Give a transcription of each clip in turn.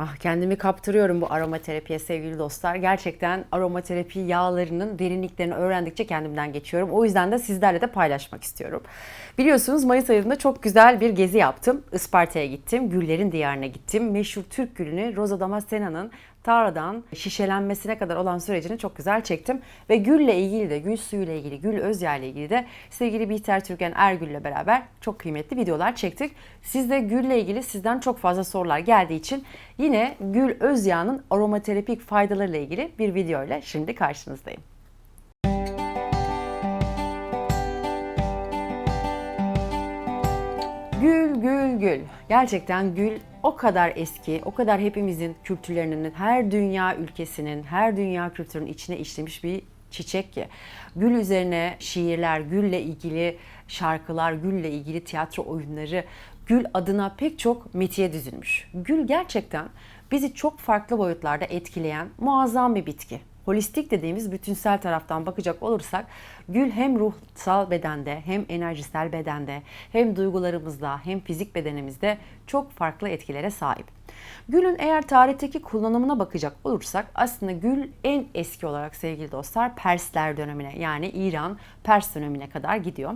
Ah kendimi kaptırıyorum bu aromaterapiye sevgili dostlar. Gerçekten aromaterapi yağlarının derinliklerini öğrendikçe kendimden geçiyorum. O yüzden de sizlerle de paylaşmak istiyorum. Biliyorsunuz Mayıs ayında çok güzel bir gezi yaptım. Isparta'ya gittim, güllerin diyarına gittim. Meşhur Türk gülünü Rosa Damascena'nın tarladan şişelenmesine kadar olan sürecini çok güzel çektim. Ve gülle ilgili de, gül suyuyla ilgili, gül özyağı ile ilgili de sevgili Bihter Türkan Ergül'le beraber çok kıymetli videolar çektik. Siz de gülle ilgili sizden çok fazla sorular geldiği için yine gül özyağının aromaterapik faydalarıyla ilgili bir video ile şimdi karşınızdayım. Gül, gül, gül. Gerçekten gül o kadar eski, o kadar hepimizin kültürlerinin, her dünya ülkesinin, her dünya kültürünün içine işlemiş bir çiçek ki. Gül üzerine şiirler, gülle ilgili şarkılar, gülle ilgili tiyatro oyunları, gül adına pek çok metiye düzülmüş. Gül gerçekten bizi çok farklı boyutlarda etkileyen muazzam bir bitki holistik dediğimiz bütünsel taraftan bakacak olursak gül hem ruhsal bedende hem enerjisel bedende hem duygularımızda hem fizik bedenimizde çok farklı etkilere sahip. Gülün eğer tarihteki kullanımına bakacak olursak aslında gül en eski olarak sevgili dostlar Persler dönemine yani İran Pers dönemine kadar gidiyor.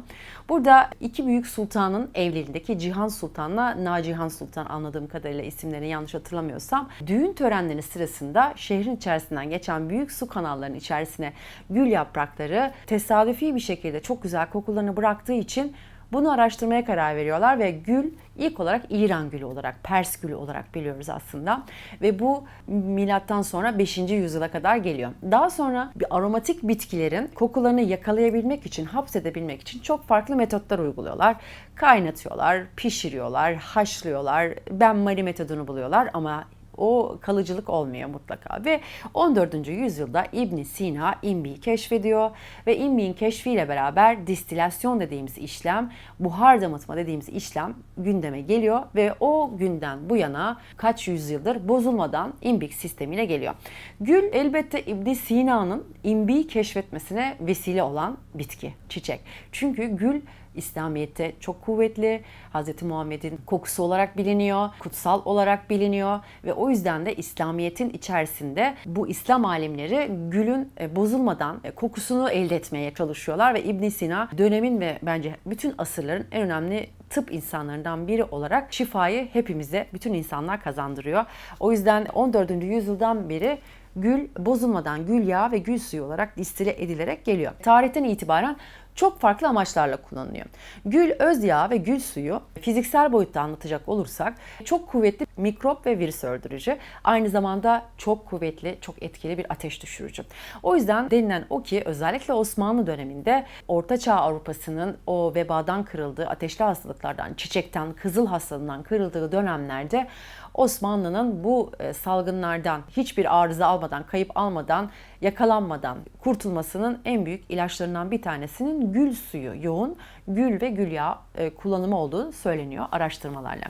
Burada iki büyük sultanın evlerindeki Cihan Sultan'la Nacihan Sultan anladığım kadarıyla isimlerini yanlış hatırlamıyorsam düğün törenleri sırasında şehrin içerisinden geçen büyük su kanallarının içerisine gül yaprakları tesadüfi bir şekilde çok güzel kokularını bıraktığı için bunu araştırmaya karar veriyorlar ve gül ilk olarak İran gülü olarak, Pers gülü olarak biliyoruz aslında. Ve bu milattan sonra 5. yüzyıla kadar geliyor. Daha sonra bir aromatik bitkilerin kokularını yakalayabilmek için, hapsedebilmek için çok farklı metotlar uyguluyorlar. Kaynatıyorlar, pişiriyorlar, haşlıyorlar, benmari metodunu buluyorlar ama o kalıcılık olmuyor mutlaka. Ve 14. yüzyılda İbn Sina imbiyi keşfediyor ve imbinin keşfiyle beraber distilasyon dediğimiz işlem, buhar damıtma dediğimiz işlem gündeme geliyor ve o günden bu yana kaç yüzyıldır bozulmadan imbik sistemiyle geliyor. Gül elbette İbn Sina'nın imbiyi keşfetmesine vesile olan bitki, çiçek. Çünkü gül İslamiyet'te çok kuvvetli. Hz. Muhammed'in kokusu olarak biliniyor, kutsal olarak biliniyor ve o yüzden de İslamiyet'in içerisinde bu İslam alimleri gülün e, bozulmadan e, kokusunu elde etmeye çalışıyorlar ve İbn Sina dönemin ve bence bütün asırların en önemli tıp insanlarından biri olarak şifayı hepimize, bütün insanlar kazandırıyor. O yüzden 14. yüzyıldan beri gül bozulmadan gül yağı ve gül suyu olarak distile edilerek geliyor. Tarihten itibaren çok farklı amaçlarla kullanılıyor. Gül öz yağı ve gül suyu fiziksel boyutta anlatacak olursak çok kuvvetli mikrop ve virüs öldürücü. Aynı zamanda çok kuvvetli, çok etkili bir ateş düşürücü. O yüzden denilen o ki özellikle Osmanlı döneminde Orta Çağ Avrupa'sının o vebadan kırıldığı, ateşli hastalıklardan, çiçekten, kızıl hastalığından kırıldığı dönemlerde Osmanlı'nın bu e, salgınlardan hiçbir arıza almadan, kayıp almadan, yakalanmadan kurtulmasının en büyük ilaçlarından bir tanesinin gül suyu, yoğun gül ve gül yağı e, kullanımı olduğu söyleniyor araştırmalarla.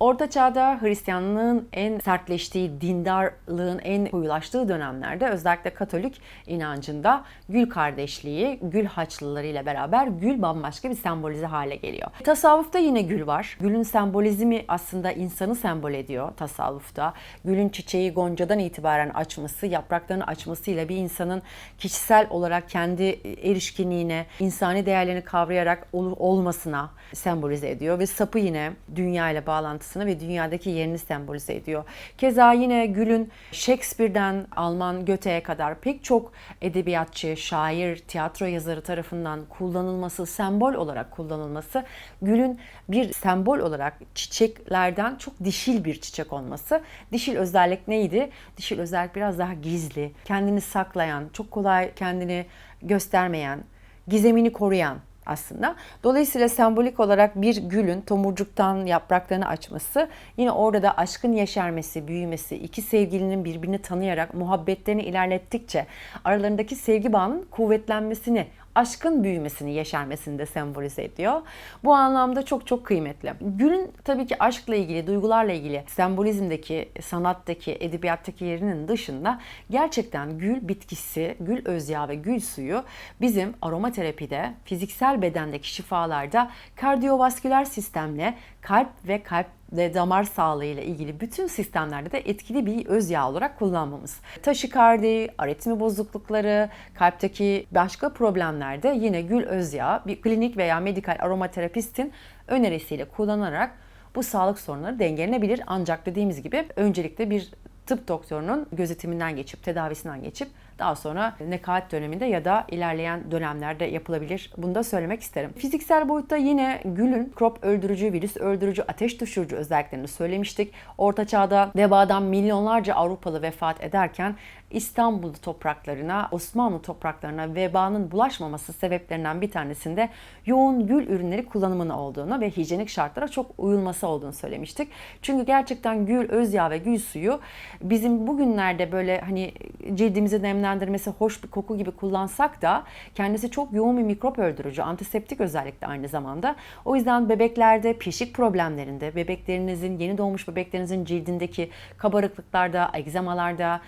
Orta Çağ'da Hristiyanlığın en sertleştiği, dindarlığın en koyulaştığı dönemlerde özellikle Katolik inancında gül kardeşliği, gül haçlıları ile beraber gül bambaşka bir sembolize hale geliyor. Tasavvufta yine gül var. Gülün sembolizmi aslında insanı sembol ediyor tasavvufta. Gülün çiçeği goncadan itibaren açması, yapraklarını açmasıyla bir insanın kişisel olarak kendi erişkinliğine, insani değerlerini kavrayarak olmasına sembolize ediyor ve sapı yine dünya ile bağlantısını ve dünyadaki yerini sembolize ediyor. Keza yine Gül'ün Shakespeare'den Alman Goethe'ye kadar pek çok edebiyatçı, şair, tiyatro yazarı tarafından kullanılması, sembol olarak kullanılması Gül'ün bir sembol olarak çiçeklerden çok dişil bir çiçek olması. Dişil özellik neydi? Dişil özellik biraz daha gizli, kendini saklayan, çok kolay kendini göstermeyen, gizemini koruyan aslında. Dolayısıyla sembolik olarak bir gülün tomurcuktan yapraklarını açması yine orada da aşkın yeşermesi, büyümesi, iki sevgilinin birbirini tanıyarak muhabbetlerini ilerlettikçe aralarındaki sevgi bağının kuvvetlenmesini aşkın büyümesini, yeşermesini de sembolize ediyor. Bu anlamda çok çok kıymetli. Gül'ün tabii ki aşkla ilgili, duygularla ilgili sembolizmdeki, sanattaki, edebiyattaki yerinin dışında gerçekten gül bitkisi, gül özyağı ve gül suyu bizim aromaterapide, fiziksel bedendeki şifalarda kardiyovasküler sistemle kalp ve kalp ve damar sağlığı ile ilgili bütün sistemlerde de etkili bir öz yağ olarak kullanmamız. Taşikardi, aritmi bozuklukları, kalpteki başka problemlerde yine gül öz yağı bir klinik veya medikal aromaterapistin önerisiyle kullanarak bu sağlık sorunları dengelenebilir. Ancak dediğimiz gibi öncelikle bir tıp doktorunun gözetiminden geçip, tedavisinden geçip daha sonra nekaat döneminde ya da ilerleyen dönemlerde yapılabilir. Bunu da söylemek isterim. Fiziksel boyutta yine gülün mikrop öldürücü, virüs öldürücü, ateş düşürücü özelliklerini söylemiştik. Orta çağda vebadan milyonlarca Avrupalı vefat ederken İstanbul topraklarına, Osmanlı topraklarına vebanın bulaşmaması sebeplerinden bir tanesinde yoğun gül ürünleri kullanımının olduğunu ve hijyenik şartlara çok uyulması olduğunu söylemiştik. Çünkü gerçekten gül, öz yağ ve gül suyu bizim bugünlerde böyle hani cildimizi nemlendirmesi hoş bir koku gibi kullansak da kendisi çok yoğun bir mikrop öldürücü, antiseptik özellikle aynı zamanda. O yüzden bebeklerde pişik problemlerinde, bebeklerinizin, yeni doğmuş bebeklerinizin cildindeki kabarıklıklarda, egzamalarda,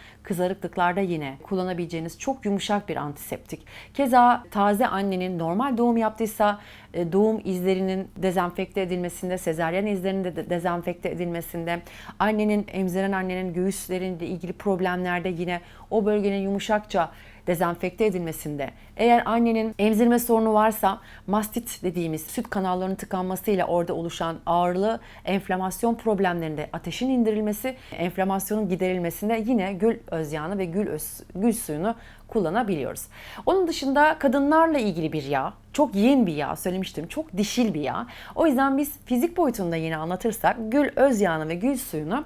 kızarıklıklarda yine kullanabileceğiniz çok yumuşak bir antiseptik. Keza taze annenin normal doğum yaptıysa e, doğum izlerinin dezenfekte edilmesinde, sezaryen izlerinin de dezenfekte edilmesinde, annenin, emziren annenin göğüsleriyle ilgili problemlerde yine o bölgenin yumuşakça dezenfekte edilmesinde, eğer annenin emzirme sorunu varsa mastit dediğimiz süt kanallarının tıkanmasıyla orada oluşan ağırlı enflamasyon problemlerinde ateşin indirilmesi, enflamasyonun giderilmesinde yine gül özyağını ve gül, öz, gül suyunu kullanabiliyoruz. Onun dışında kadınlarla ilgili bir yağ, çok yin bir yağ söylemiştim, çok dişil bir yağ. O yüzden biz fizik boyutunda yine anlatırsak gül öz yağını ve gül suyunu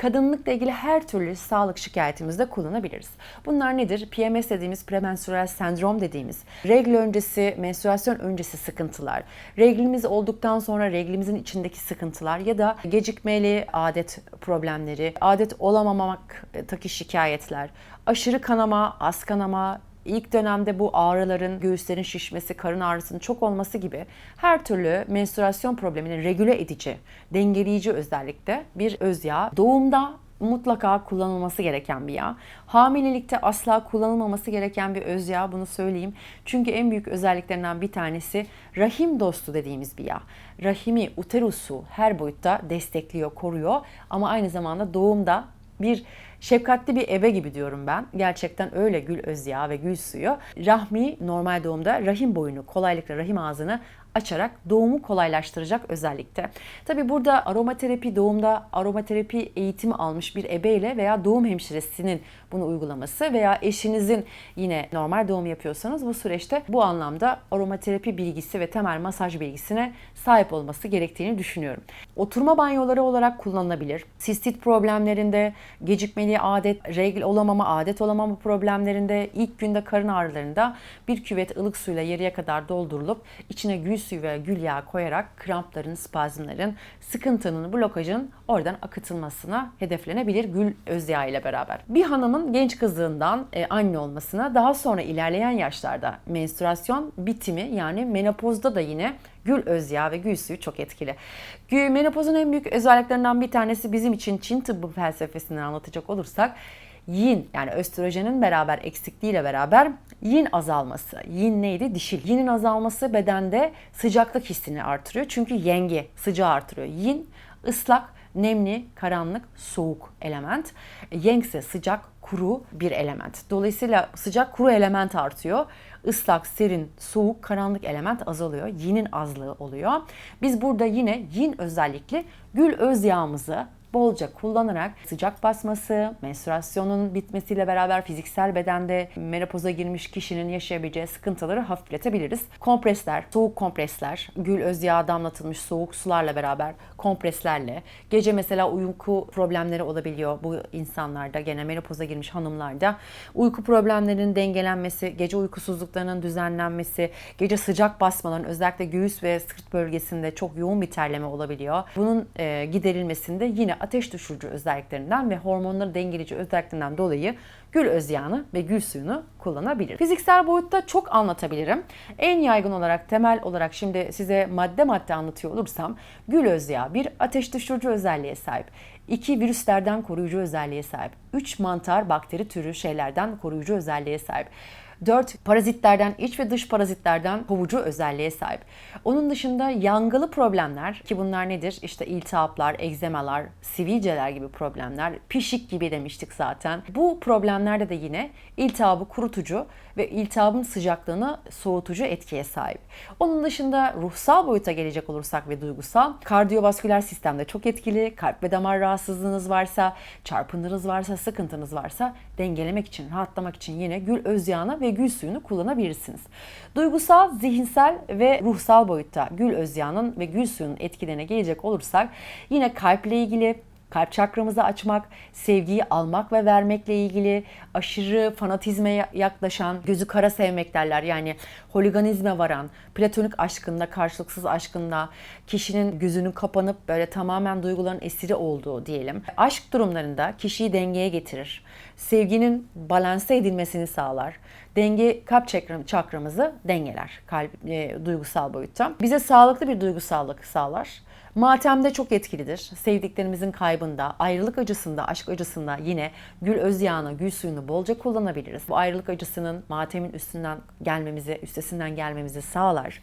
kadınlıkla ilgili her türlü sağlık şikayetimizde kullanabiliriz. Bunlar nedir? PMS dediğimiz premenstrüel sendrom dediğimiz, regl öncesi, menstruasyon öncesi sıkıntılar, reglimiz olduktan sonra reglimizin içindeki sıkıntılar ya da gecikmeli adet problemleri, adet olamamaktaki şikayetler, aşırı kanama, az kanama, İlk dönemde bu ağrıların, göğüslerin şişmesi, karın ağrısının çok olması gibi her türlü menstruasyon problemini regüle edici, dengeleyici özellikle bir öz yağ. Doğumda mutlaka kullanılması gereken bir yağ. Hamilelikte asla kullanılmaması gereken bir öz yağ bunu söyleyeyim. Çünkü en büyük özelliklerinden bir tanesi rahim dostu dediğimiz bir yağ. Rahimi, uterusu her boyutta destekliyor, koruyor ama aynı zamanda doğumda bir Şefkatli bir ebe gibi diyorum ben. Gerçekten öyle gül öz yağı ve gül suyu. Rahmi normal doğumda rahim boyunu kolaylıkla rahim ağzını açarak doğumu kolaylaştıracak özellikte. Tabi burada aromaterapi doğumda aromaterapi eğitimi almış bir ebeyle veya doğum hemşiresinin bunu uygulaması veya eşinizin yine normal doğum yapıyorsanız bu süreçte bu anlamda aromaterapi bilgisi ve temel masaj bilgisine sahip olması gerektiğini düşünüyorum. Oturma banyoları olarak kullanılabilir. Sistit problemlerinde, gecikmeli adet, regl olamama, adet olamama problemlerinde, ilk günde karın ağrılarında bir küvet ılık suyla yarıya kadar doldurulup içine gül suyu ve gül yağı koyarak krampların, spazmların, sıkıntının, blokajın oradan akıtılmasına hedeflenebilir gül özyağı ile beraber. Bir hanımın genç kızlığından e, anne olmasına daha sonra ilerleyen yaşlarda menstruasyon bitimi yani menopozda da yine gül özyağı ve gül suyu çok etkili. Gül, menopozun en büyük özelliklerinden bir tanesi bizim için Çin tıbbı felsefesinden anlatacak olursak yin yani östrojenin beraber eksikliğiyle beraber yin azalması. Yin neydi? Dişil. Yinin azalması bedende sıcaklık hissini artırıyor. Çünkü yengi sıcağı artırıyor. Yin ıslak, nemli, karanlık, soğuk element. Yang ise sıcak, kuru bir element. Dolayısıyla sıcak kuru element artıyor. Islak, serin, soğuk, karanlık element azalıyor. Yinin azlığı oluyor. Biz burada yine yin özellikle gül öz yağımızı bolca kullanarak sıcak basması, menstruasyonun bitmesiyle beraber fiziksel bedende menopoza girmiş kişinin yaşayabileceği sıkıntıları hafifletebiliriz. Kompresler, soğuk kompresler, gül öz yağı damlatılmış soğuk sularla beraber kompreslerle gece mesela uyku problemleri olabiliyor bu insanlarda gene menopoza girmiş hanımlarda. Uyku problemlerinin dengelenmesi, gece uykusuzluklarının düzenlenmesi, gece sıcak basmaların özellikle göğüs ve sırt bölgesinde çok yoğun bir terleme olabiliyor. Bunun e, giderilmesinde yine ateş düşürücü özelliklerinden ve hormonları dengeleyici özelliklerinden dolayı gül özyağını ve gül suyunu kullanabilir. Fiziksel boyutta çok anlatabilirim. En yaygın olarak temel olarak şimdi size madde madde anlatıyor olursam gül özyağı bir ateş düşürücü özelliğe sahip. iki virüslerden koruyucu özelliğe sahip. Üç mantar bakteri türü şeylerden koruyucu özelliğe sahip. Dört parazitlerden, iç ve dış parazitlerden kovucu özelliğe sahip. Onun dışında yangılı problemler ki bunlar nedir? İşte iltihaplar, egzemalar, sivilceler gibi problemler, pişik gibi demiştik zaten. Bu problemlerde de yine iltihabı kurutucu ve iltihabın sıcaklığını soğutucu etkiye sahip. Onun dışında ruhsal boyuta gelecek olursak ve duygusal, kardiyovasküler sistemde çok etkili. Kalp ve damar rahatsızlığınız varsa, çarpıntınız varsa, sıkıntınız varsa dengelemek için, rahatlamak için yine gül özyağını ve gül suyunu kullanabilirsiniz. Duygusal, zihinsel ve ruhsal boyutta gül özyağının ve gül suyunun etkilerine gelecek olursak yine kalple ilgili, kalp çakramızı açmak, sevgiyi almak ve vermekle ilgili aşırı fanatizme yaklaşan, gözü kara sevmek derler. Yani holiganizme varan, platonik aşkında, karşılıksız aşkında kişinin gözünün kapanıp böyle tamamen duyguların esiri olduğu diyelim. Aşk durumlarında kişiyi dengeye getirir. Sevginin balanse edilmesini sağlar. Denge kalp çakram, çakramızı dengeler kalp e, duygusal boyutta. Bize sağlıklı bir duygusallık sağlar. Matemde çok etkilidir. Sevdiklerimizin kaybında, ayrılık acısında, aşk acısında yine gül özyağını, gül suyunu bolca kullanabiliriz. Bu ayrılık acısının matemin üstünden gelmemizi, üstesinden gelmemizi sağlar.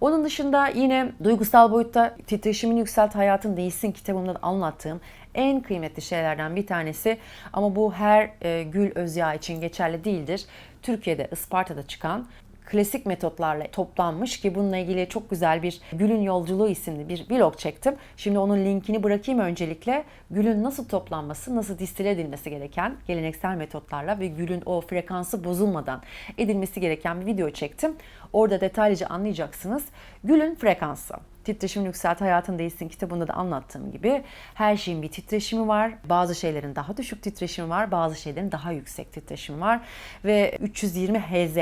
Onun dışında yine duygusal boyutta titreşimini yükselt hayatın değişsin kitabımda da anlattığım en kıymetli şeylerden bir tanesi ama bu her e, gül özyağı için geçerli değildir. Türkiye'de Isparta'da çıkan klasik metotlarla toplanmış ki bununla ilgili çok güzel bir Gül'ün Yolculuğu isimli bir vlog çektim. Şimdi onun linkini bırakayım öncelikle. Gül'ün nasıl toplanması, nasıl distile edilmesi gereken geleneksel metotlarla ve Gül'ün o frekansı bozulmadan edilmesi gereken bir video çektim. Orada detaylıca anlayacaksınız. Gül'ün frekansı. Titreşim Yükselt Hayatın Değişsin kitabında da anlattığım gibi her şeyin bir titreşimi var. Bazı şeylerin daha düşük titreşimi var, bazı şeylerin daha yüksek titreşimi var. Ve 320 Hz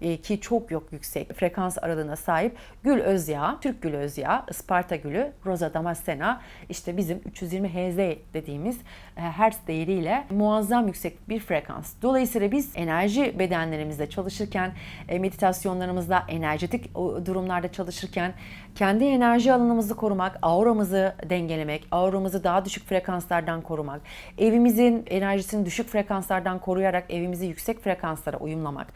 ki çok yok yüksek frekans aralığına sahip gül özyağı, Türk gül özyağı, Isparta gülü, Rosa damascena işte bizim 320 Hz dediğimiz e, hertz değeriyle muazzam yüksek bir frekans. Dolayısıyla biz enerji bedenlerimizde çalışırken, e, meditasyonlarımızda, enerjetik durumlarda çalışırken kendi enerji alanımızı korumak, auramızı dengelemek, auramızı daha düşük frekanslardan korumak, evimizin enerjisini düşük frekanslardan koruyarak evimizi yüksek frekanslara uyumlamak,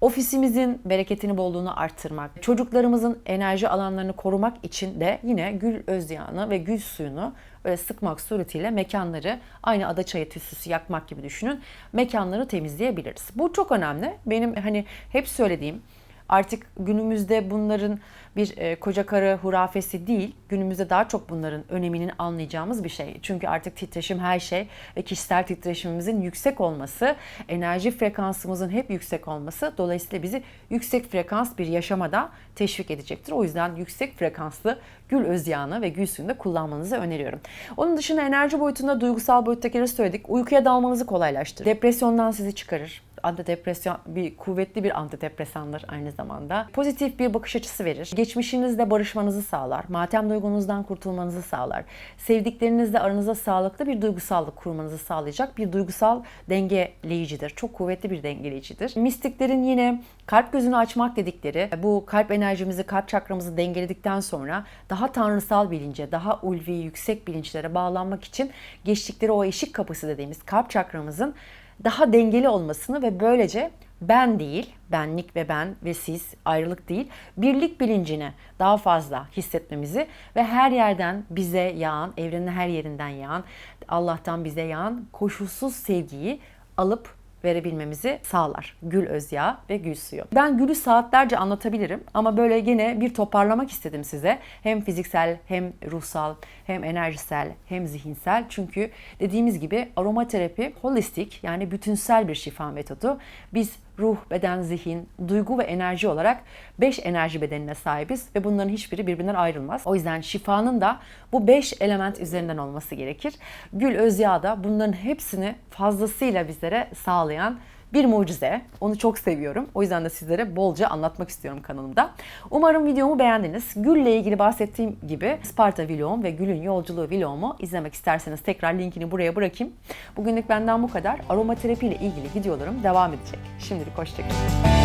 Ofisimizin bereketini bolluğunu arttırmak, çocuklarımızın enerji alanlarını korumak için de yine gül özyağını ve gül suyunu böyle sıkmak suretiyle mekanları aynı ada çayı tütsüsü yakmak gibi düşünün. Mekanları temizleyebiliriz. Bu çok önemli. Benim hani hep söylediğim artık günümüzde bunların bir e, koca karı hurafesi değil. Günümüzde daha çok bunların öneminin anlayacağımız bir şey. Çünkü artık titreşim her şey ve kişisel titreşimimizin yüksek olması, enerji frekansımızın hep yüksek olması dolayısıyla bizi yüksek frekans bir yaşamada teşvik edecektir. O yüzden yüksek frekanslı gül özyağını ve gül suyunu da kullanmanızı öneriyorum. Onun dışında enerji boyutunda duygusal boyuttakileri söyledik. Uykuya dalmanızı kolaylaştırır. Depresyondan sizi çıkarır antidepresyon bir kuvvetli bir antidepresandır aynı zamanda. Pozitif bir bakış açısı verir. Geçmişinizle barışmanızı sağlar. Matem duygunuzdan kurtulmanızı sağlar. Sevdiklerinizle aranızda sağlıklı bir duygusallık kurmanızı sağlayacak bir duygusal dengeleyicidir. Çok kuvvetli bir dengeleyicidir. Mistiklerin yine kalp gözünü açmak dedikleri bu kalp enerjimizi, kalp çakramızı dengeledikten sonra daha tanrısal bilince, daha ulvi, yüksek bilinçlere bağlanmak için geçtikleri o eşik kapısı dediğimiz kalp çakramızın daha dengeli olmasını ve böylece ben değil, benlik ve ben ve siz ayrılık değil, birlik bilincini daha fazla hissetmemizi ve her yerden bize yağan, evrenin her yerinden yağan, Allah'tan bize yağan koşulsuz sevgiyi alıp verebilmemizi sağlar. Gül özyağı ve gül suyu. Ben gülü saatlerce anlatabilirim ama böyle yine bir toparlamak istedim size. Hem fiziksel hem ruhsal hem enerjisel hem zihinsel. Çünkü dediğimiz gibi aromaterapi holistik yani bütünsel bir şifa metodu. Biz ruh, beden, zihin, duygu ve enerji olarak 5 enerji bedenine sahibiz ve bunların hiçbiri birbirinden ayrılmaz. O yüzden şifanın da bu 5 element üzerinden olması gerekir. Gül özyağı da bunların hepsini fazlasıyla bizlere sağlayan bir mucize. Onu çok seviyorum. O yüzden de sizlere bolca anlatmak istiyorum kanalımda. Umarım videomu beğendiniz. Gül'le ilgili bahsettiğim gibi Sparta vlogum ve Gül'ün yolculuğu vlogumu izlemek isterseniz tekrar linkini buraya bırakayım. Bugünlük benden bu kadar. Aromaterapi ile ilgili videolarım devam edecek. Şimdilik hoşçakalın.